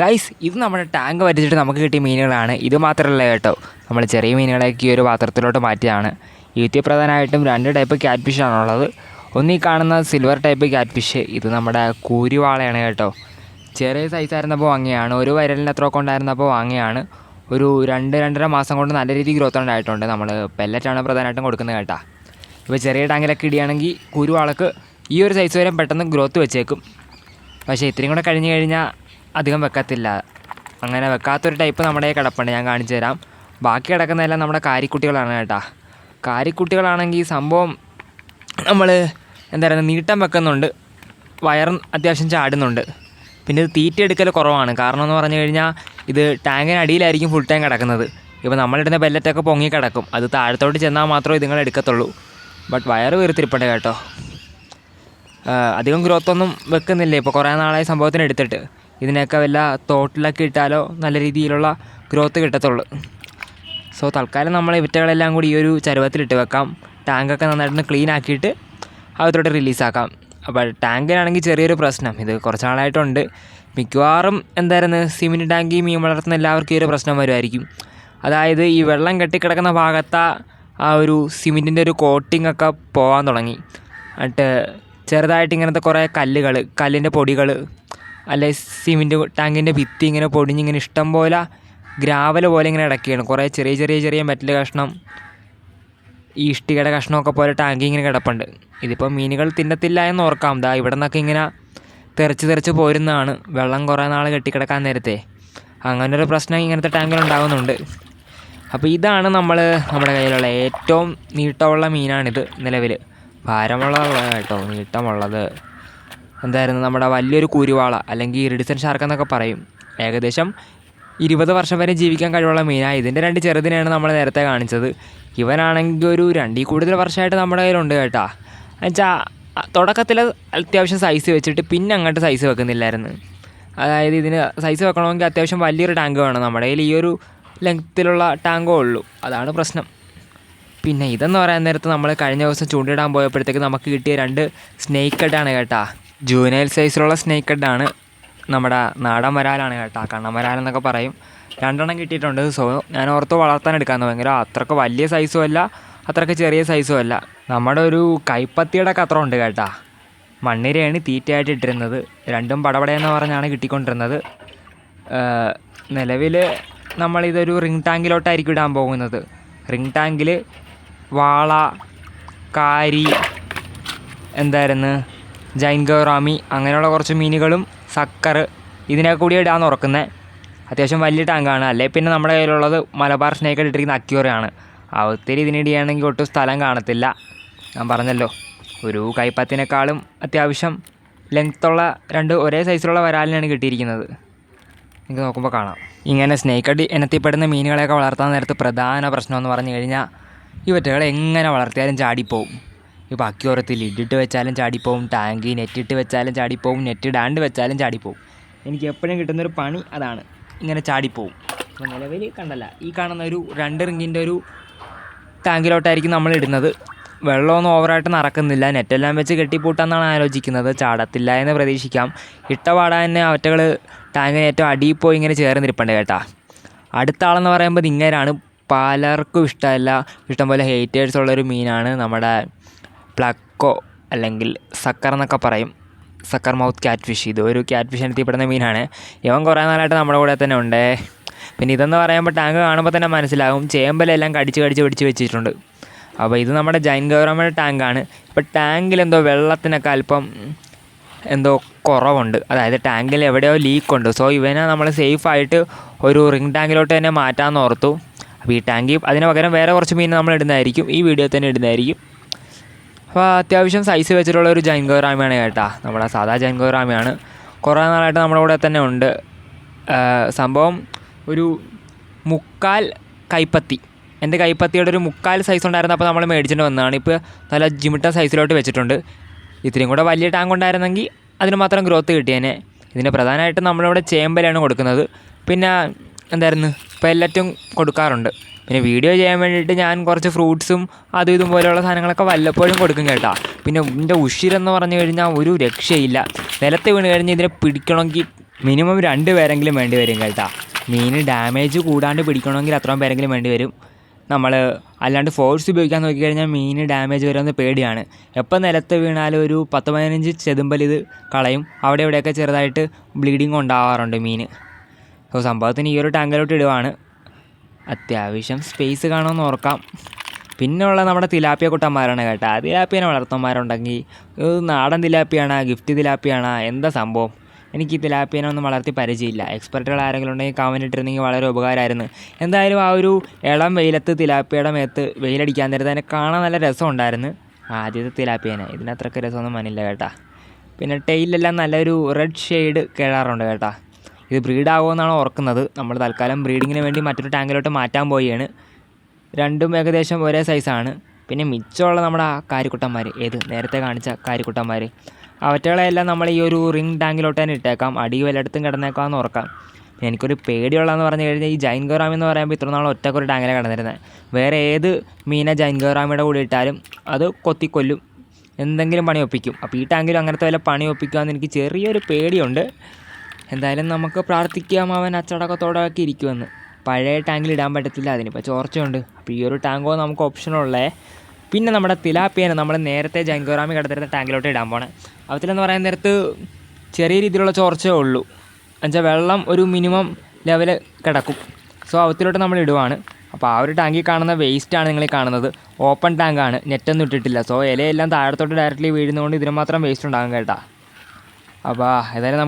Guys ഇത് നമ്മുടെ tank വരച്ചിട്ട് നമുക്ക് കിട്ടിയ മീനുകളാണ്. ഇത് മാത്രമല്ല കേട്ടോ. നമ്മൾ ചെറിയ മീനുകളൊക്കെ ഈ ഒരു പാത്രത്തിലോട്ട് മാറ്റിയതാണ്. ഇതിൽ പ്രധാനമായിട്ടും രണ്ട് ടൈപ്പ് ക്യാറ്റ് ഫിഷാണുള്ളത് ഒന്ന് ഈ കാണുന്ന സിൽവർ ടൈപ്പ് ക്യാറ്റ് ഫിഷ് ഇത് നമ്മുടെ കൂരിവാളയാണ് കേട്ടോ. ചെറിയ സൈസായിരുന്നപ്പോൾ വാങ്ങിയാണ് ഒരു വരലിന് എത്ര ഒക്കെ ഉണ്ടായിരുന്നപ്പോൾ വാങ്ങിയാണ് ഒരു രണ്ട് രണ്ടര മാസം കൊണ്ട് നല്ല രീതിയിൽ ഗ്രോത്ത് ഉണ്ടായിട്ടുണ്ട്. നമ്മൾ പെല്ലറ്റാണ് പ്രധാനമായിട്ടും കൊടുക്കുന്നത് കേട്ടാ. ഇപ്പോൾ ചെറിയ ടാങ്കിലൊക്കെ ഇടുകയാണെങ്കിൽ കുരുവാളക്ക് ഈ ഒരു സൈസ് വരെ പെട്ടെന്ന് ഗ്രോത്ത് വെച്ചേക്കും. പക്ഷേ ഇത്രയും കൂടെ കഴിഞ്ഞ് കഴിഞ്ഞാൽ അധികം വെക്കത്തില്ല. അങ്ങനെ വെക്കാത്തൊരു ടൈപ്പ് നമ്മുടെ കിടപ്പുണ്ട്. ഞാൻ കാണിച്ചു തരാം. ബാക്കി കിടക്കുന്നതെല്ലാം നമ്മുടെ കാരിക്കുട്ടികളാണ് കേട്ടോ. കാരിക്കുട്ടികളാണെങ്കിൽ സംഭവം നമ്മൾ എന്താ പറയുക നീട്ടം വെക്കുന്നുണ്ട്. വയറും അത്യാവശ്യം ചാടുന്നുണ്ട്. പിന്നെ ഇത് തീറ്റ എടുക്കൽ കുറവാണ്. കാരണം എന്ന് പറഞ്ഞു കഴിഞ്ഞാൽ ഇത് ടാങ്കിന് അടിയിലായിരിക്കും ഫുൾ ടാങ്ക് കിടക്കുന്നത്. ഇപ്പോൾ നമ്മളിടുന്ന ബെല്ലറ്റൊക്കെ പൊങ്ങി കിടക്കും. അത് താഴത്തോട്ട് ചെന്നാൽ മാത്രമേ ഇതുങ്ങൾ എടുക്കത്തുള്ളൂ. ബട്ട് വയറ് വീർത്തിരിപ്പുണ്ട് കേട്ടോ. അധികം ഗ്രോത്തൊന്നും വെക്കുന്നില്ല. ഇപ്പോൾ കുറേ നാളായി സംഭവത്തിന് എടുത്തിട്ട് ഇതിനൊക്കെ വല്ല തോട്ടിലൊക്കെ ഇട്ടാലോ നല്ല രീതിയിലുള്ള ഗ്രോത്ത് കിട്ടത്തുള്ളൂ. സോ തൽക്കാലം നമ്മൾ ഇവറ്റകളെല്ലാം കൂടി ഈ ഒരു ചരുവത്തിലിട്ട് വെക്കാം. ടാങ്കൊക്കെ നന്നായിട്ടൊന്ന് ക്ലീൻ ആക്കിയിട്ട് അകത്തോട്ട് റിലീസാക്കാം അപ്പോൾ ടാങ്കിനാണെങ്കിൽ ചെറിയൊരു പ്രശ്നം. ഇത് കുറച്ച് നാളായിട്ടുണ്ട് മിക്കവാറും എന്തായിരുന്നു? സിമിന്റ് ടാങ്കി മീൻ വളർത്തുന്ന എല്ലാവർക്കും ഈ ഒരു പ്രശ്നം വരുമായിരിക്കും. അതായത് ഈ വെള്ളം കെട്ടിക്കിടക്കുന്ന ഭാഗത്ത് ആ ഒരു സിമെന്റിന്റെ ഒരു കോട്ടിംഗ് ഒക്കെ പോകാൻ തുടങ്ങി. എന്നിട്ട് ചെറുതായിട്ട് ഇങ്ങനത്തെ കുറേ കല്ലുകൾ കല്ലിന്റെ പൊടികൾ അല്ലെ സിമെന്റ് ടാങ്കിന്റെ ഭിത്തി ഇങ്ങനെ പൊടിഞ്ഞിങ്ങനെ ഇഷ്ടം പോലെ ഗ്രാവൽ പോലെ ഇങ്ങനെ ഇടയ്ക്കുകയാണ് കുറേ ചെറിയ ചെറിയ ചെറിയ മെറ്റൽ കഷ്ണം ഈ ഇഷ്ടികയുടെ കഷ്ണമൊക്കെ പോലെ ടാങ്കി ഇങ്ങനെ കിടപ്പുണ്ട്. ഇതിപ്പോൾ മീനുകൾ തിന്നത്തില്ല എന്ന് ഓർക്കാം. ദാ ഇവിടെ നിന്നൊക്കെ ഇങ്ങനെ തെറിച്ച് തെറിച്ച് പോരുന്നതാണ്. വെള്ളം കുറേ നാൾ കെട്ടിക്കിടക്കാൻ നേരത്തെ. അങ്ങനൊരു പ്രശ്നം ഇങ്ങനത്തെ ടാങ്കിൽ ഉണ്ടാകുന്നുണ്ട് അപ്പോൾ ഇതാണ് നമ്മൾ നമ്മുടെ കയ്യിലുള്ള ഏറ്റവും നീട്ടമുള്ള മീനാണിത് നിലവിൽ ഭാരമുള്ളതല്ല കേട്ടോ. നീട്ടമുള്ളത്. എന്തായിരുന്നു നമ്മുടെ വലിയൊരു കുരുവാള അല്ലെങ്കിൽ ഇറിഡിസൺ ഷാർക്ക് എന്നൊക്കെ പറയും. ഏകദേശം ഇരുപത് വർഷം വരെ ജീവിക്കാൻ കഴിവുള്ള മീനാണ് ഇതിന്റെ രണ്ട് ചെറുതിനെയാണ് നമ്മൾ നേരത്തെ കാണിച്ചത്. ഇവനാണെങ്കിൽ ഒരു രണ്ടിൽ കൂടുതൽ വർഷമായിട്ട് നമ്മുടെ കയ്യിലുണ്ട് കേട്ടാ. എന്നുവെച്ചാൽ തുടക്കത്തിൽ അത്യാവശ്യം സൈസ് വെച്ചിട്ട് പിന്നെ അങ്ങോട്ട് സൈസ് വെക്കുന്നില്ലായിരുന്നു. അതായത് ഇതിന് സൈസ് വെക്കണമെങ്കിൽ അത്യാവശ്യം വലിയൊരു ടാങ്ക് വേണം. നമ്മുടെ കയ്യിൽ ഈ ഒരു ലെങ്ത്തിലുള്ള ടാങ്കോ ഉള്ളൂ. അതാണ് പ്രശ്നം. പിന്നെ ഇതെന്ന് പറയാൻ നേരത്ത് നമ്മൾ കഴിഞ്ഞ ദിവസം ചൂണ്ടിടാൻ പോയപ്പോഴത്തേക്ക് നമുക്ക് കിട്ടിയ രണ്ട് സ്നേക്കട്ടാണ് കേട്ടോ കേട്ടാ. ജൂനൈൽ സൈസിലുള്ള സ്നേക്ക് ഹെഡാണ് നമ്മുടെ നാടൻ വരാലാണ് കേട്ടോ. കണ്ണമരാൽ എന്നൊക്കെ പറയും. രണ്ടെണ്ണം കിട്ടിയിട്ടുണ്ട്. സോ ഞാൻ ഓർത്ത് വളർത്താൻ എടുക്കാമെന്ന് ഭയങ്കര അത്രയ്ക്ക് വലിയ സൈസും അല്ല അത്രയ്ക്ക് ചെറിയ സൈസും അല്ല. നമ്മുടെ ഒരു കൈപ്പത്തിയുടെ ഒക്കെ അത്ര ഉണ്ട് കേട്ടാ. മണ്ണിരയാണ് തീറ്റയായിട്ട് ഇട്ടിരുന്നത്. രണ്ടും പടപടയെന്ന് പറഞ്ഞാണ് കിട്ടിക്കൊണ്ടിരുന്നത്. നിലവിൽ നമ്മളിതൊരു റിംഗ് ടാങ്കിലോട്ടായിരിക്കും ഇടാൻ പോകുന്നത്. റിംഗ് ടാങ്കിൽ വാള കാരി എന്തായിരുന്നു? ജൈൻഗോറാമി അങ്ങനെയുള്ള കുറച്ച് മീനുകളും സക്കർ ഇതിനൊക്കെ കൂടി ഇടാൻ ഉറക്കുന്നത് അത്യാവശ്യം വലിയ ടാങ്കാണ്. അല്ലേ? പിന്നെ നമ്മുടെ കയ്യിലുള്ളത് മലബാർ സ്നേക്ക് ഇട്ടിരിക്കുന്ന അക്യൂറയാണ്. അവത്തിരി ഇതിനിടിയാണെങ്കിൽ ഒട്ടും സ്ഥലം കാണത്തില്ല. ഞാൻ പറഞ്ഞല്ലോ ഒരു കൈപ്പത്തിനേക്കാളും അത്യാവശ്യം ലെങ്ത്തുള്ള രണ്ട് ഒരേ സൈസിലുള്ള വരാലിനാണ് കിട്ടിയിരിക്കുന്നത്. നിങ്ങൾക്ക് നോക്കുമ്പോൾ കാണാം. ഇങ്ങനെ സ്നേക്ക് അടി ഇനത്തിൽപ്പെടുന്ന മീനുകളെയൊക്കെ വളർത്താൻ നേരത്ത് പ്രധാന പ്രശ്നം എന്ന് പറഞ്ഞു കഴിഞ്ഞാൽ ഇവറ്റകളെ എങ്ങനെ വളർത്തിയാലും ചാടിപ്പോവും. ഇപ്പോൾ അക്യൂറത്തിൽ ഇടിട്ട് വെച്ചാലും ചാടിപ്പോവും ടാങ്ക് നെറ്റിട്ട് വെച്ചാലും ചാടിപ്പോവും നെറ്റ് ഇടാണ്ട് വെച്ചാലും ചാടിപ്പോവും. എനിക്ക് എപ്പോഴും കിട്ടുന്നൊരു പണി അതാണ്. ഇങ്ങനെ ചാടിപ്പോവും. അപ്പോൾ നിലവിൽ കണ്ടല്ല ഈ കാണുന്ന ഒരു രണ്ട് റിങ്ങിന്റെ ഒരു ടാങ്കിലോട്ടായിരിക്കും നമ്മൾ ഇടുന്നത്. വെള്ളമൊന്നും ഓവറായിട്ട് നടക്കുന്നില്ല. നെറ്റെല്ലാം വെച്ച് കെട്ടിപ്പൂട്ടാന്നാണ് ആലോചിക്കുന്നത്. ചാടത്തില്ല എന്ന് പ്രതീക്ഷിക്കാം. ഇട്ട പാടാൻ തന്നെ അവറ്റകൾ ടാങ്കിന് ഏറ്റവും അടിയിൽ പോയി ഇങ്ങനെ ചേർന്നിരിപ്പുണ്ട് കേട്ടാ. അടുത്ത ആളെന്ന് പറയുമ്പോൾ ഇങ്ങനെയാണ് പലർക്കും ഇഷ്ടമല്ല. ഇഷ്ടംപോലെ ഹേറ്റേഴ്സ് ഉള്ളൊരു മീനാണ് നമ്മുടെ പ്ലക്കോ അല്ലെങ്കിൽ സക്കർ എന്നൊക്കെ പറയും. സക്കർ മൗത്ത് ക്യാറ്റ് ഫിഷ് ഇത് ഒരു ക്യാറ്റ് ഫിഷ് എത്തിപ്പെടുന്ന മീനാണ്. ഇവൻ കുറേ നാളായിട്ട് നമ്മുടെ കൂടെ തന്നെ ഉണ്ട്. പിന്നെ ഇതെന്ന് പറയുമ്പോൾ ടാങ്ക് കാണുമ്പോൾ തന്നെ മനസ്സിലാകും ചേമ്പലെല്ലാം കടിച്ച് കടിച്ച് പിടിച്ച് വെച്ചിട്ടുണ്ട്. അപ്പോൾ ഇത് നമ്മുടെ ജൈൻ ഗവൺമെന്റ് ടാങ്കാണ് ഇപ്പോൾ ടാങ്കിൽ എന്തോ വെള്ളത്തിനൊക്കെ അല്പം എന്തോ കുറവുണ്ട്. അതായത് ടാങ്കിൽ എവിടെയോ ലീക്ക് ഉണ്ട്. സോ ഇവനെ നമ്മൾ സേഫായിട്ട് ഒരു റിംഗ് ടാങ്കിലോട്ട് തന്നെ മാറ്റാമെന്ന് ഓർത്തു. അപ്പോൾ ഈ ടാങ്കിൽ അതിന് പകരം വേറെ കുറച്ച് മീൻ നമ്മൾ ഇടുന്നതായിരിക്കും. ഈ വീഡിയോ തന്നെ ഇടുന്നതായിരിക്കും. അപ്പോൾ അത്യാവശ്യം സൈസ് വെച്ചിട്ടുള്ള ഒരു ജൈൻഗോറാമിയാണ് കേട്ടാ. നമ്മുടെ സാധാ ജൈൻഗോറാമിയാണ് കുറേ നാളായിട്ട് നമ്മുടെ കൂടെ തന്നെ ഉണ്ട്. സംഭവം ഒരു മുക്കാൽ കൈപ്പത്തി. എന്റെ കൈപ്പത്തിയുടെ ഒരു മുക്കാൽ സൈസ് ഉണ്ടായിരുന്നു അപ്പോൾ നമ്മൾ മേടിച്ചിട്ട് വന്നതാണ്. ഇപ്പോൾ നല്ല ജിമിട്ട സൈസിലോട്ട് വെച്ചിട്ടുണ്ട്. ഇത്രയും കൂടെ വലിയ ടാങ്ക് ഉണ്ടായിരുന്നെങ്കിൽ അതിന് മാത്രം ഗ്രോത്ത് കിട്ടിയേനെ. ഇതിന് പ്രധാനമായിട്ടും നമ്മളിവിടെ ചേമ്പലാണ് കൊടുക്കുന്നത്. പിന്നെ എന്തായിരുന്നു? പെല്ലറ്റും കൊടുക്കാറുണ്ട്. പിന്നെ വീഡിയോ ചെയ്യാൻ വേണ്ടിയിട്ട് ഞാൻ കുറച്ച് ഫ്രൂട്ട്സും അതും ഇതും പോലെയുള്ള സാധനങ്ങളൊക്കെ വല്ലപ്പോഴും കൊടുക്കും കേട്ടോ. പിന്നെ ഇതിന്റെ ഉഷിരെന്ന് പറഞ്ഞു കഴിഞ്ഞാൽ ഒരു രക്ഷയില്ല. നിലത്ത് വീണ് കഴിഞ്ഞ് ഇതിനെ പിടിക്കണമെങ്കിൽ മിനിമം രണ്ട് പേരെങ്കിലും വേണ്ടി വരും കേട്ടോ. മീൻ ഡാമേജ് കൂടാണ്ട് പിടിക്കണമെങ്കിൽ അത്രയും പേരെങ്കിലും വേണ്ടി വരും. നമ്മൾ അല്ലാണ്ട് ഫോഴ്സ് ഉപയോഗിക്കാൻ നോക്കിക്കഴിഞ്ഞാൽ മീൻ ഡാമേജ് വരുമെന്ന് പേടിയാണ്. എപ്പോൾ നിലത്ത് വീണാലും ഒരു പത്ത് പതിനഞ്ച് ചെതുമ്പൽ ഇത് കളയും. അവിടെ ഇവിടെയൊക്കെ ചെറുതായിട്ട് ബ്ലീഡിങ് ഉണ്ടാവാറുണ്ട് മീൻ. സോ സംഭവത്തിന് ഈ ഒരു ടാങ്കിലോട്ട് ഇടുവാണ്. അത്യാവശ്യം സ്പേസ് കാണുമെന്ന് ഓർക്കാം. പിന്നെയുള്ള നമ്മുടെ തിലാപ്പിയ കുട്ടന്മാരാണ് കേട്ടോ. തിലാപ്പിയനെ വളർത്തന്മാരുണ്ടെങ്കിൽ നാടൻ തിലാപ്പിയാണ്? ഗിഫ്റ്റ് തിലാപ്പിയാണ്? എന്താ സംഭവം? എനിക്ക് ഈ തിലാപ്പിയനെ ഒന്നും വളർത്തി പരിചയമില്ല. എക്സ്പെർട്ടുകൾ ആരെങ്കിലും ഉണ്ടെങ്കിൽ കമന്റ് ഇട്ടിരുന്നെങ്കിൽ വളരെ ഉപകാരമായിരുന്നു. എന്തായാലും ആ ഒരു ഇളം വെയിലത്ത് തിലാപ്പിയുടെ മേത്ത് വെയിലടിക്കാൻ നേരത്തെ അതിനെ കാണാൻ നല്ല രസമുണ്ടായിരുന്നു ആദ്യത്തെ തിലാപ്പിയനെ. ഇതിനത്രക്ക് രസമൊന്നും മനില്ല കേട്ടാ. പിന്നെ ടെയിലെല്ലാം നല്ലൊരു റെഡ് ഷെയ്ഡ് കേടാറുണ്ട് കേട്ടാ. ഇത് ബ്രീഡ് എന്നാണ് ഓർക്കുന്നത്. നമ്മൾ തൽക്കാലം ബ്രീഡിങ്ങിന് വേണ്ടി മറ്റൊരു ടാങ്കിലോട്ട് മാറ്റാൻ പോവുകയാണ്. രണ്ടും ഏകദേശം ഒരേ സൈസാണ് പിന്നെ മിച്ചമുള്ള നമ്മുടെ ആ കാരിക്കുട്ടന്മാർ ഏത് നേരത്തെ കാണിച്ച കാരിക്കുട്ടന്മാർ അവറ്റകളെല്ലാം നമ്മൾ ഈ ഒരു റിംഗ് ടാങ്കിലോട്ട് തന്നെ ഇട്ടേക്കാം. അടി വല്ലയിടത്തും കിടന്നേക്കാമെന്ന് ഓർക്കാം. പിന്നെ എനിക്കൊരു പേടിയുള്ളതെന്ന് പറഞ്ഞു കഴിഞ്ഞാൽ ഈ ജൈൻ ഗോറാമി എന്ന് പറയുമ്പോൾ ഇത്ര നാൾ ഒറ്റക്കൊരു ടാങ്കിലെ കിടന്നിരുന്നത്. വേറെ ഏത് മീനെ ജൈൻ ഗോറാമിയുടെ കൂടെ ഇട്ടാലും അത് കൊത്തിക്കൊല്ലും. എന്തെങ്കിലും പണി ഒപ്പിക്കും. അപ്പോൾ ഈ ടാങ്കിലും അങ്ങനത്തെ വല്ല പണി ഒപ്പിക്കാമെന്ന് എനിക്ക് ചെറിയൊരു പേടിയുണ്ട്. എന്തായാലും നമുക്ക് പ്രാർത്ഥിക്കാം അവൻ അച്ചടക്കത്തോടെ ഒക്കെ ഇരിക്കുമെന്ന്. പഴയ ടാങ്കിൽ ഇടാൻ പറ്റത്തില്ല അതിനിപ്പോൾ ചോർച്ചയുണ്ട്. അപ്പോൾ ഈ ഒരു ടാങ്കോ നമുക്ക് ഓപ്ഷനുള്ളേ പിന്നെ നമ്മുടെ തിലാപ്പിയനെ നമ്മൾ നേരത്തെ ജങ്കോറാമി കിടത്തിരുന്ന ടാങ്കിലോട്ട് ഇടാൻ പോണേ. അവത്തിലെന്ന് പറയാൻ നേരത്ത് ചെറിയ രീതിയിലുള്ള ചോർച്ചയേ ഉള്ളൂ. എന്നുവെച്ചാൽ വെള്ളം ഒരു മിനിമം ലെവൽ കിടക്കും. സോ അവത്തിലോട്ട് നമ്മൾ ഇടുവാണ്. അപ്പോൾ ആ ഒരു ടാങ്കിൽ കാണുന്ന വേസ്റ്റാണ് നിങ്ങൾ കാണുന്നത്. ഓപ്പൺ ടാങ്കാണ് നെറ്റൊന്നും ഇട്ടിട്ടില്ല. സോ ഇലയെല്ലാം താഴത്തോട്ട് ഡയറക്റ്റ്ലി വീഴുന്നതുകൊണ്ട് ഇതിന് മാത്രം വേസ്റ്റ് ഉണ്ടാകും കേട്ടോ. അപ്പോൾ ഏതായാലും നമുക്ക്